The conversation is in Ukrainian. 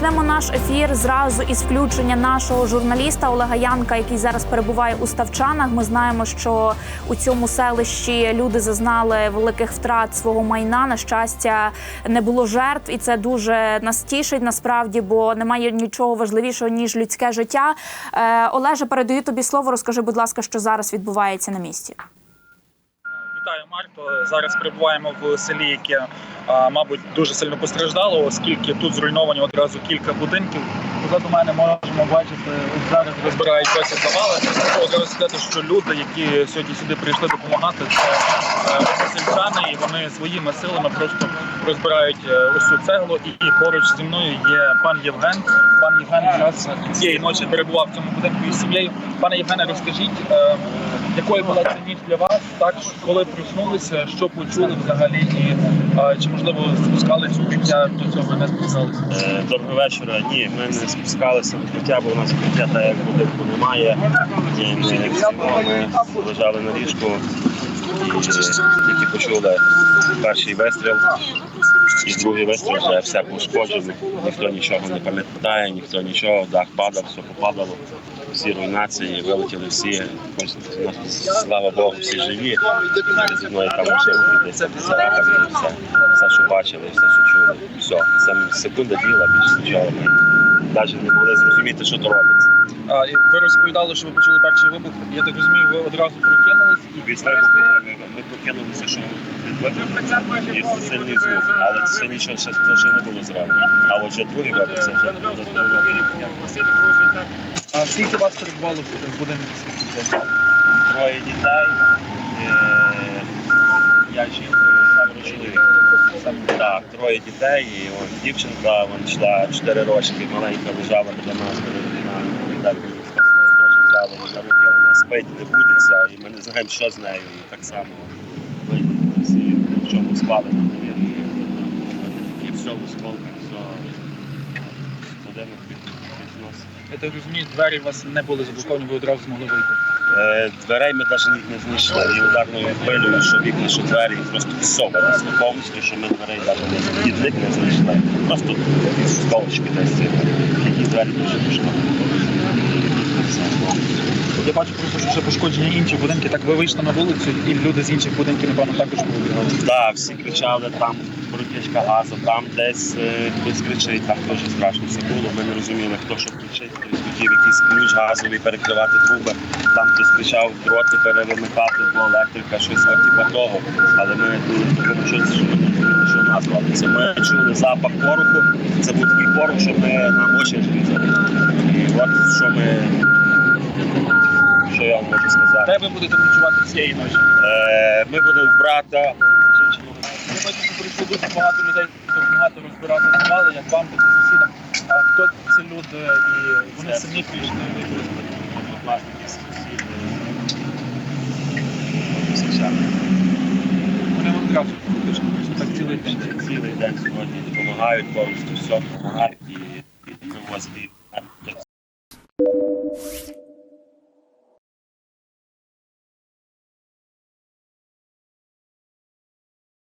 Розпочнемо наш ефір зразу із включення нашого журналіста Олега Янка, який зараз перебуває у Ставчанах. Ми знаємо, що у цьому селищі люди зазнали великих втрат свого майна. На щастя, не було жертв, і це дуже нас тішить насправді, бо немає нічого важливішого ніж людське життя. Е, Олеже, передаю тобі слово. Розкажи, будь ласка, що зараз відбувається на місці. Вітаю, Марто. Зараз перебуваємо в селі, яке, мабуть, дуже сильно постраждало, оскільки тут зруйновані одразу кілька будинків. Позаду мене можемо бачити, зараз розбирають досі завали. Одразу сказати, що люди, які сьогодні сюди прийшли допомагати, це односельчани, і вони своїми силами просто розбирають е, ось цеглу. І поруч зі мною є пан Євген. Пан Євген якраз цієї ночі перебував в цьому будинку із сім'єю. Пане Євгене, розкажіть, е, якою була ця ніч для вас? Так, коли проснулися, що почули взагалі, і е, чи можливо спускали цю укриття до цього не спускалися? Доброго вечора. Ні, ми не спускалися в укриття, бо у нас укриття так як будинку немає. І ми лежали на ліжку і тільки почули перший вистріл. І другий вистріл вже все пошкоджено. Ніхто нічого не пам'ятає, ніхто нічого, дах падав, все попадало. Всі руйнації, вилетіли всі. Слава Богу, всі живі. Зі мною там машинки десь все, все, що бачили, все, що чули. Все. Це секунда діла, більше нічого. Навіть не могли зрозуміти, що то робиться. А, і ви розповідали, що ви почули перший вибух. Я так розумію, ви одразу прокинулись і Від вибуху ми, ми прокинулися, що від вибуху і сильний звук, але це нічого ще, це ще не було зроблено. А от вже другий вибух, це вже а скільки вас перебувало в будинку? Троє дітей, е, я жінкою, семеро чоловік. Так, троє дітей, і он, дівчинка вон, йшла 4 рочки, маленька лежала біля нас, вона так теж взяла її на руки, а вона спить, не будеться, і ми не знаємо, що з нею. І так само видно, всі в чому спали на дворі. І все в осколках, все будинок під, під нос. Я так розумію, двері у вас не були заблоковані, ви одразу змогли вийти. Е, Дверей ми навіть не знайшли. І ударною хвилею, що вікна, що двері, просто винесли повністю, що ми дверей навіть не вхідних не знайшли. Просто якісь столочки десь ці вхідні двері дуже дуже Я бачу просто, що ще пошкоджені інші будинки. Так ви вийшли на вулицю, і люди з інших будинків, напевно, також повибігали. Так, всі кричали, там протічка газу, там десь е, хтось кричить, там дуже страшно все було. Ми не розуміли, хто що кричить, хтось хотів якийсь ключ газовий перекривати труби, там хтось кричав дроти перевимикати, бо електрика, щось типа того. Але ми щось, що не що нас робиться. Ми чули запах пороху, це був такий порох, що ми нам очі зрізали. І от що ми. Що я вам можу сказати? Де ви будете ночувати цієї ночі? Е, ми будемо в брата. Що прийшло дуже багато людей допомагати розбирати завали, як вам, так і сусідам. А хто ці люди і вони самі прийшли? Власники сусіди. Вони кажуть, що так цілий день. Цілий день сьогодні допомагають, повністю все допомагають і, і-